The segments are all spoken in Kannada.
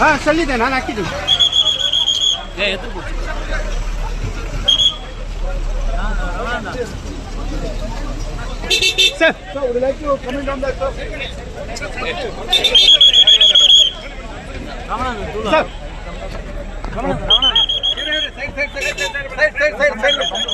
ಹಾ ಸಲ್ಲಿದೆ ನಾನು ಹಾಕಿದ್ದೀನಿ sir would like to comment on that, sir? Sir. Come on, come on. Here, here, side, side, side, side, side, side, side.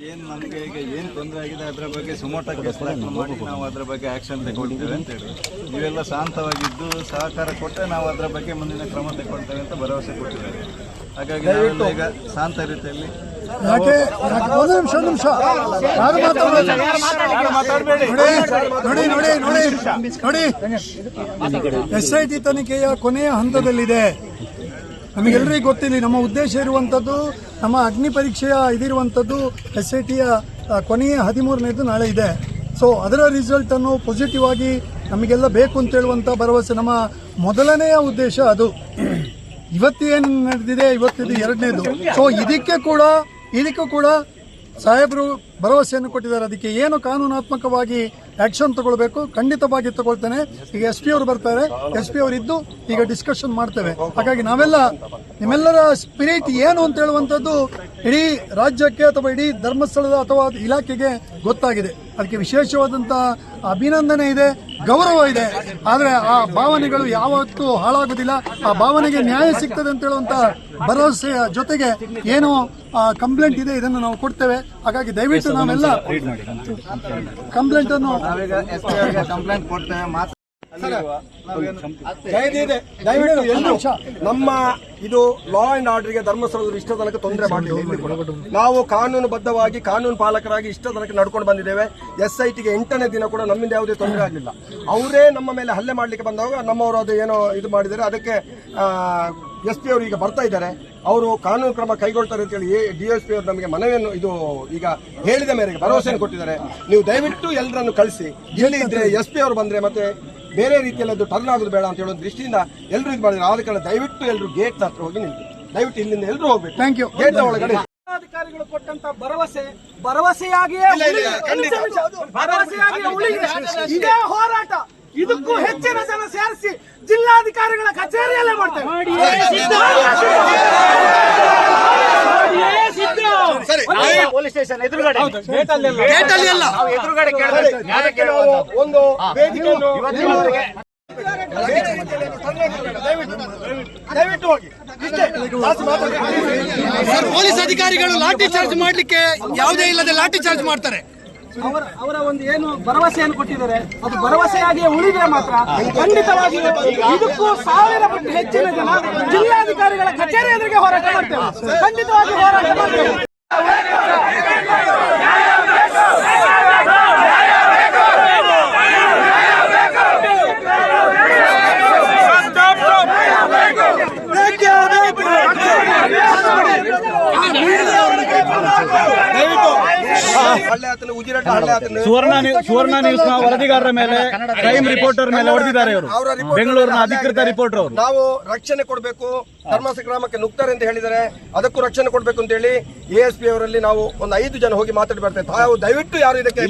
ಏನ್ ನಮ್ಗೆ ಈಗ ಏನ್ ತೊಂದರೆ ಆಗಿದೆ ಅದರ ಬಗ್ಗೆ ದಾಖಲೆ ಮಾಡಿ ನಾವು ಅದರ ಬಗ್ಗೆ ಆಕ್ಷನ್ ತಗೊಳ್ತೇವೆ ಅಂತ ಹೇಳಿ. ನೀವೆಲ್ಲ ಶಾಂತವಾಗಿದ್ದು ಸಹಕಾರ ಕೊಟ್ಟರೆ ನಾವು ಅದರ ಬಗ್ಗೆ ಮುಂದಿನ ಕ್ರಮ ತಗೊಳ್ತೇವೆ ಅಂತ ಭರವಸೆ ಕೊಟ್ಟಿದ್ದಾರೆ. ಹಾಗಾಗಿ ನಾವೆಲ್ಲ ಈಗ ಶಾಂತ ರೀತಿಯಲ್ಲಿ ಯಾಕೆ- ಒಂದು ನಿಮಿಷ ಒಂದು ನಿಮಿಷ. ಯಾರು ಮಾತಾಡಬೇಡಿ? ನೋಡಿ ನೋಡಿ ನೋಡಿ ನೋಡಿ. ಎಸ್ ಐ ಟಿ ತನಿಖೆಯ ಕೊನೆಯ ಹಂತದಲ್ಲಿದೆ. ನಮಗೆಲ್ಲರಿಗೂ ಗೊತ್ತಿಲ್ಲ ನಮ್ಮ ಉದ್ದೇಶ ಇರುವಂಥದ್ದು ನಮ್ಮ ಅಗ್ನಿ ಪರೀಕ್ಷೆಯ ಇದಿರುವಂಥದ್ದು ಎಸ್ ಐ ಟಿಯ ಕೊನೆಯ ಹದಿಮೂರನೇದು ನಾಳೆ ಇದೆ. ಸೊ ಅದರ ರಿಸಲ್ಟನ್ನು ಪಾಸಿಟಿವ್ ಆಗಿ ನಮಗೆಲ್ಲ ಬೇಕು ಅಂತ ಹೇಳುವಂಥ ಭರವಸೆ ನಮ್ಮ ಮೊದಲನೆಯ ಉದ್ದೇಶ ಅದು. ಇವತ್ತೇನು ನಡೆದಿದೆ? ಇವತ್ತಿದು ಎರಡನೇದು. ಸೊ ಇದಕ್ಕೆ ಕೂಡ, ಇದಕ್ಕೂ ಕೂಡ ಸಾಹೇಬರು ಭರವಸೆಯನ್ನು ಕೊಟ್ಟಿದ್ದಾರೆ. ಅದಕ್ಕೆ ಏನು ಕಾನೂನಾತ್ಮಕವಾಗಿ ಆಕ್ಷನ್ ತಗೊಳ್ಬೇಕು. ಖಂಡಿತವಾಗಿ ತಗೊಳ್ತೇನೆ. ಈಗ ಎಸ್ ಪಿ ಅವರು ಬರ್ತಾರೆ. ಎಸ್ ಪಿ ಅವರು ಇದ್ದು ಈಗ ಡಿಸ್ಕಷನ್ ಮಾಡ್ತೇವೆ. ಹಾಗಾಗಿ ನಾವೆಲ್ಲ ನಿಮ್ಮೆಲ್ಲರ ಸ್ಪಿರಿಟ್ ಏನು ಅಂತ ಹೇಳುವಂಥದ್ದು ಇಡೀ ರಾಜ್ಯಕ್ಕೆ ಅಥವಾ ಇಡೀ ಧರ್ಮಸ್ಥಳದ ಅಥವಾ ಇಲಾಖೆಗೆ ಗೊತ್ತಾಗಿದೆ. ಅದಕ್ಕೆ ವಿಶೇಷವಾದಂಥ ಅಭಿನಂದನೆ ಇದೆ ಗೌರವ ಇದೆ. ಆದರೆ ಆ ಭಾವನೆಗಳು ಯಾವತ್ತೂ ಹಾಳಾಗೋದಿಲ್ಲ. ಆ ಭಾವನೆಗೆ ನ್ಯಾಯ ಸಿಗ್ತದೆ ಅಂತ ಹೇಳುವಂಥ ಭರವಸೆಯ ಜೊತೆಗೆ ಏನು ಕಂಪ್ಲೇಂಟ್ ಇದೆ ಇದನ್ನು ನಾವು ಕೊಡ್ತೇವೆ. ಹಾಗಾಗಿ ದಯವಿಟ್ಟು ನಾವೆಲ್ಲ ಕಂಪ್ಲೇಂಟ್ ದಯವಿಟ್ಟು ನಮ್ಮ ಇದು ಲಾ ಅಂಡ್ ಆರ್ಡರ್ಗೆ ಧರ್ಮಸ್ಥಳದ ಇಷ್ಟ ತನಕ ತೊಂದರೆ ಮಾಡಲಿಲ್ಲ. ನಾವು ಕಾನೂನುಬದ್ಧವಾಗಿ ಕಾನೂನು ಪಾಲಕರಾಗಿ ಇಷ್ಟ ತನಕ ನಡ್ಕೊಂಡು ಬಂದಿದ್ದೇವೆ. ಎಸ್ ಐ ಟಿಗೆ ಎಂಟನೇ ದಿನ ಕೂಡ ನಮ್ಮಿಂದ ಯಾವುದೇ ತೊಂದರೆ ಆಗಲಿಲ್ಲ. ಅವರೇ ನಮ್ಮ ಮೇಲೆ ಹಲ್ಲೆ ಮಾಡಲಿಕ್ಕೆ ಬಂದಾಗ ನಮ್ಮವರು ಅದು ಏನೋ ಇದು ಮಾಡಿದರೆ ಅದಕ್ಕೆ ಎಸ್ ಪಿ ಅವರು ಈಗ ಬರ್ತಾ ಇದ್ದಾರೆ. ಅವರು ಕಾನೂನು ಕ್ರಮ ಕೈಗೊಳ್ತಾರೆ ಅಂತೇಳಿ ಡಿ ಎಸ್ ಪಿ ಅವರು ನಮಗೆ ಮನವಿಯನ್ನು ಇದು ಈಗ ಹೇಳಿದ ಮೇರೆಗೆ ಭರವಸೆಯನ್ನು ಕೊಟ್ಟಿದ್ದಾರೆ. ನೀವು ದಯವಿಟ್ಟು ಎಲ್ಲರನ್ನು ಕಳಿಸಿ. ಇಲ್ಲಿ ಇದ್ರೆ ಎಸ್ ಪಿ ಅವರು ಬಂದರೆ ಮತ್ತೆ ಬೇರೆ ರೀತಿಯಲ್ಲಿ ಅದು ಟರ್ನ್ ಆಗೋದು ಬೇಡ ಅಂತ ಹೇಳೋ ದೃಷ್ಟಿಯಿಂದ ಎಲ್ಲರೂ ಇದು ಮಾಡಿದ್ರು. ಆದ ಕಾರಣ ದಯವಿಟ್ಟು ಎಲ್ಲರೂ ಗೇಟ್ ಹತ್ರ ಹೋಗಿ ನಿಂತು ದಯವಿಟ್ಟು ಇಲ್ಲಿಂದ ಎಲ್ಲರೂ ಹೋಗ್ಬೇಕು ಥ್ಯಾಂಕ್ ಯು ಗೇಟ್ ಒಳಗಡೆ. ಅಧಿಕಾರಿಗಳು ಕೊಟ್ಟಂತ ಭರವಸೆ ಭರವಸೆಯಾಗಿಯೇ ಉಳಿದಿದೆ. ಭರವಸೆಯಾಗಿಯೇ ಉಳಿದಿದೆ. ಇದೇ ಹೋರಾಟ. ಇದಕ್ಕೂ ಹೆಚ್ಚಿನ ಜನ ಸೇರಿಸಿ ಜಿಲ್ಲಾಧಿಕಾರಿಗಳ ಕಚೇರಿಯಲ್ಲೇ ಮಾಡ್ತೇವೆ. ಪೊಲೀಸ್ ಸ್ಟೇಷನ್ ಎದುರುಗಡೆ ಗೇಟಲ್ಲಿ ಅಲ್ಲ ನಾವು ಎದುರುಗಡೆ ಕೇಳಬೇಕು. ಅದಕ್ಕೆ ನಾವು ಒಂದು ವೇದಿಕೆಯನ್ನು ಇವತ್ತಿನವರೆಗೆ ದಯವಿಟ್ಟು ಹೋಗಿ. ಇಷ್ಟೇ. ಪೊಲೀಸ್ ಅಧಿಕಾರಿಗಳು ಲಾಠಿ ಚಾರ್ಜ್ ಮಾಡ್ಲಿಕ್ಕೆ ಯಾವುದೇ ಇಲ್ಲದೆ ಲಾಠಿ ಚಾರ್ಜ್ ಮಾಡ್ತಾರೆ. ಅವರ ಅವರ ಒಂದು ಏನು ಭರವಸೆಯನ್ನು ಕೊಟ್ಟಿದ್ದಾರೆ. ಅದು ಭರವಸೆಯಾಗಿ ಉಳಿದ್ರೆ ಮಾತ್ರ ಖಂಡಿತವಾಗಿ ಇದಕ್ಕೂ ಸಾವಿರ ಪಟ್ಟು ಹೆಚ್ಚಿನ ಜನ ಜಿಲ್ಲಾಧಿಕಾರಿಗಳ ಕಚೇರಿ ಎದುರಿಗೆ ಹೋರಾಟ ಮಾಡ್ತೇವೆ ಖಂಡಿತವಾಗಿ ಹೋರಾಟ ಮಾಡ್ತೇವೆ ಸುವರ್ಣ ನ್ಯೂ- ಸುವರ್ಣ ನ್ಯೂಸ್ನ ವರದಿಗಾರರ ಮೇಲೆ ಕ್ರೈಮ್ ರಿಪೋರ್ಟರ್ ಮೇಲೆ ಹೊಡೆದಿದ್ದಾರೆ ಅವರು ಬೆಂಗಳೂರಿನ ಅಧಿಕೃತ ರಿಪೋರ್ಟರ್ ಅವರು ನಾವು ರಕ್ಷಣೆ ಕೊಡಬೇಕು ಧರ್ಮ ಗ್ರಾಮಕ್ಕೆ ನುಗ್ತಾರೆ ಅಂತ ಹೇಳಿದರೆ ಅದಕ್ಕೂ ರಕ್ಷಣೆ ಕೊಡಬೇಕು ಅಂತ ಹೇಳಿ ಎ ಎಸ್ ಪಿ ಅವರಲ್ಲಿ ನಾವು ಒಂದು ಐದು ಜನ ಹೋಗಿ ಮಾತಾಡಿ ಬರ್ತೇವೆ ತಾವು ದಯವಿಟ್ಟು ಯಾರು ಇದಕ್ಕೆ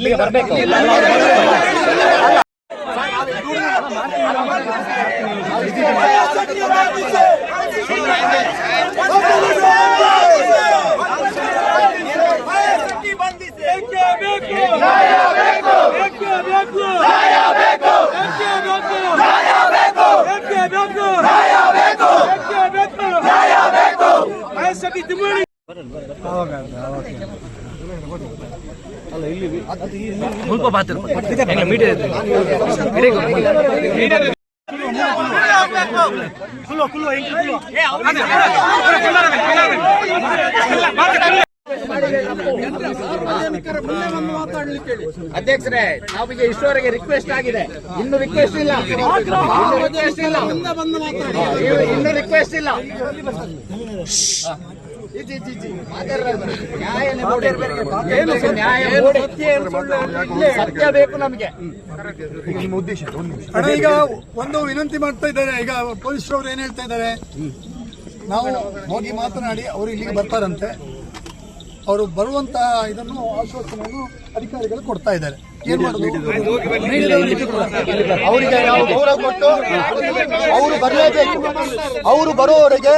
ಅಧ್ಯಕ್ಷರೇ ನಮಗೆ ಇಷ್ಟವರೆಗೆ ರಿಕ್ವೆಸ್ಟ್ ಆಗಿದೆ. ಇನ್ನು ರಿಕ್ವೆಸ್ಟ್ ಇಲ್ಲ. ರಿಕ್ವೆಸ್ಟ್ ಇಲ್ಲ. ಇನ್ನು ರಿಕ್ವೆಸ್ಟ್ ಇಲ್ಲ. ಸತ್ಯ? ಬೇಕು ನಮಗೆ. ಈಗ ಒಂದು ವಿನಂತಿ ಮಾಡ್ತಾ ಇದ್ದಾರೆ. ಈಗ ಪೊಲೀಸರವ್ರು ಏನ್ ಹೇಳ್ತಾ ಇದ್ದಾರೆ? ನಾವು ಹೋಗಿ ಮಾತನಾಡಿ ಅವರು ಇಲ್ಲಿಗೆ ಬರ್ತಾರಂತೆ. ಅವರು ಬರುವಂತ ಇದನ್ನು ಆಶ್ವಾಸನೆಯನ್ನು ಅಧಿಕಾರಿಗಳು ಕೊಡ್ತಾ ಇದ್ದಾರೆ. ಏನ್ ಮಾಡುದು? ಅವರಿಗೆ ನಾವು ಗೌರವ ಕೊಟ್ಟು ಅವರು ಬರಲೇಬೇಕು. ಅವರು ಬರುವವರೆಗೆ